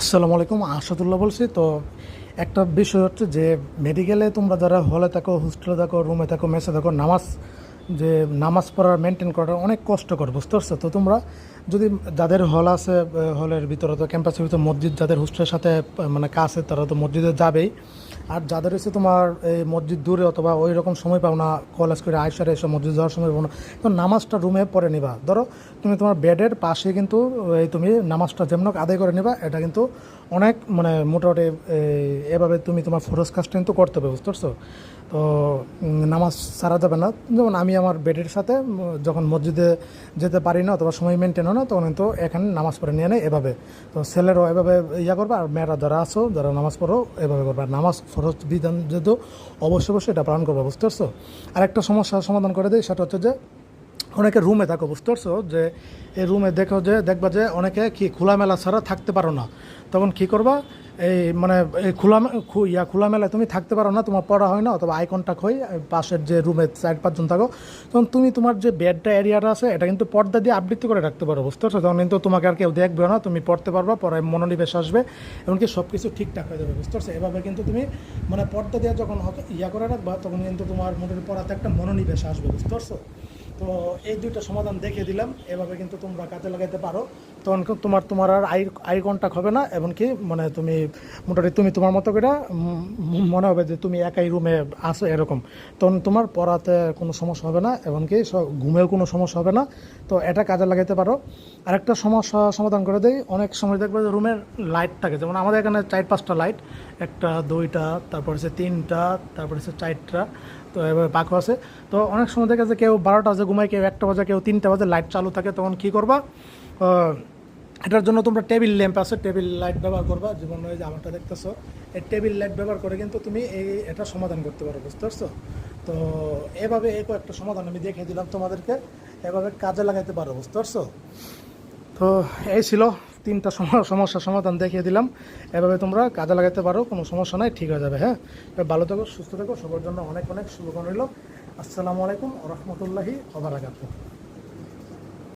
আসসালামু আলাইকুম আসাদুল্লাহ বলছি। তো একটা বিষয় হচ্ছে যে মেডিকেলে তোমরা যারা হলে থাকো হোস্টেলে থাকো রুমে থাকো মেসে থাকো, নামাজ, যে নামাজ পড়ার মেনটেন করাটা অনেক কষ্টকর, বুঝতে পারছ? তো তোমরা যদি যাদের হল আছে হলের ভিতরে তো ক্যাম্পাসের ভিতরে মসজিদ, যাদের হোস্টেলের সাথে মানে কাছে তারা তো মসজিদে যাবেই। আর যাদের হচ্ছে তোমার এই মসজিদ দূরে অথবা ওই রকম সময় পাও না কলেজ করে আইসারে এসে মসজিদ যাওয়ার সময় পাও না, তো নামাজটা রুমে পড়ে নিবা। ধরো, তুমি তোমার বেডের পাশে কিন্তু, এই তুমি নামাজটা যেমন আদায় করে নিবা, এটা কিন্তু অনেক মানে মোটামুটি এভাবে তুমি তোমার ফরজ কাজটা কিন্তু করতে হবে, বুঝতে পারছ? তো নামাজ সারা যাবে না। যেমন আমি আমার বেডের সাথে, যখন মসজিদে যেতে পারি না অথবা সময় মেনটেন হয় না, তখন কিন্তু এখানে নামাজ পড়ে নিয়ে নেয় এভাবে। তো ছেলেরাও এভাবে ইয়া করবে আর মেয়েরা যারা আছো, যারা নামাজ পড়ো, এভাবে করবে। আর নামাজ ফরজ বিধান যেহেতু অবশ্যই অবশ্যই এটা পালন করবে বুঝতে পারছ আর একটা সমস্যার সমাধান করে দেয় সেটা হচ্ছে যে অনেকে রুমে থাকো, বুঝতে পারছ? যে এই রুমে দেখো যে, দেখবা যে অনেকে কি খোলামেলা ছাড়া থাকতে পারো না। তখন কি করবা? এই মানে এই খোলা ইয়া খোলামেলায় তুমি থাকতে পারো না, তোমার পড়া হয় না, অথবা আই কন্ট্যাক্ট হয় পাশের যে রুমে চার পাঁচজন থাকো। তখন তুমি তোমার যে বেডটা এরিয়াটা আছে, এটা কিন্তু পর্দা দিয়ে আবৃত্তি করে রাখতে পারো, বুঝতে পারছ? তখন কিন্তু তোমাকে আর কেউ দেখবে না, তুমি পড়তে পারবা, পরে মনোনিবেশ আসবে, এমনকি সব কিছু ঠিকঠাক হয়ে যাবে, বুঝতে পারছ? এভাবে কিন্তু তুমি মানে পর্দা দিয়ে যখন ইয়া করে রাখবা, তখন কিন্তু তোমার মোটামুটি পড়াতে একটা মনোনিবেশ আসবে, বুঝতে পারছ? তো এই দুইটা সমাধান দেখিয়ে দিলাম। এভাবে কিন্তু তোমরা কাজে লাগাইতে পারো। তখন তোমার তোমার আর আই আই কন্ট্যাক্ট হবে না, এমনকি মানে তুমি মোটামুটি তুমি তোমার মতো করে মনে হবে যে তুমি একাই রুমে আসো এরকম। তখন তোমার পড়াতে কোনো সমস্যা হবে না, এমনকি ঘুমেও কোনো সমস্যা হবে না। তো এটা কাজে লাগাইতে পারো। আরেকটা সমস্যা সমাধান করে দেই। অনেক সময় দেখবে যে রুমের লাইট থাকে। যেমন আমাদের এখানে চার পাঁচটা লাইট একটা, দুইটা, তারপর হচ্ছে তিনটা, তারপর হচ্ছে চারটা। পাখো আছে। তো অনেক সময় দেখা যায় কেউ বারোটা বাজে ঘুমায়, কেউ একটা বাজে, কেউ তিনটা বাজে লাইট চালু থাকে, তখন কি করবা? এটার জন্য তোমরা টেবিল ল্যাম্প আছে টেবিল লাইট ব্যবহার করবা। যেমন ওই যে আমারটা দেখতেছো, এই টেবিল লাইট ব্যবহার করে কিন্তু তুমি এই এটা সমাধান করতে পারো, বুঝতে পারছ? তো এভাবে এই একটা সমাধান আমি দেখে দিলাম তোমাদেরকে। এভাবে কাজে লাগাইতে পারো, বুঝতে পারছ? তো এই ছিল তিনটা সম- সমস্যার সমাধান দেখিয়ে দিলাম। এভাবে তোমরা কাজে লাগাতে পারো, কোনো সমস্যা নাই, ঠিক হয়ে যাবে হ্যাঁ? ভালো থাকো, সুস্থ থাকো সবার জন্য অনেক অনেক শুভকামনা রইল। আসসালামু আলাইকুম রহমতুল্লাহি ওবরাকাতুহ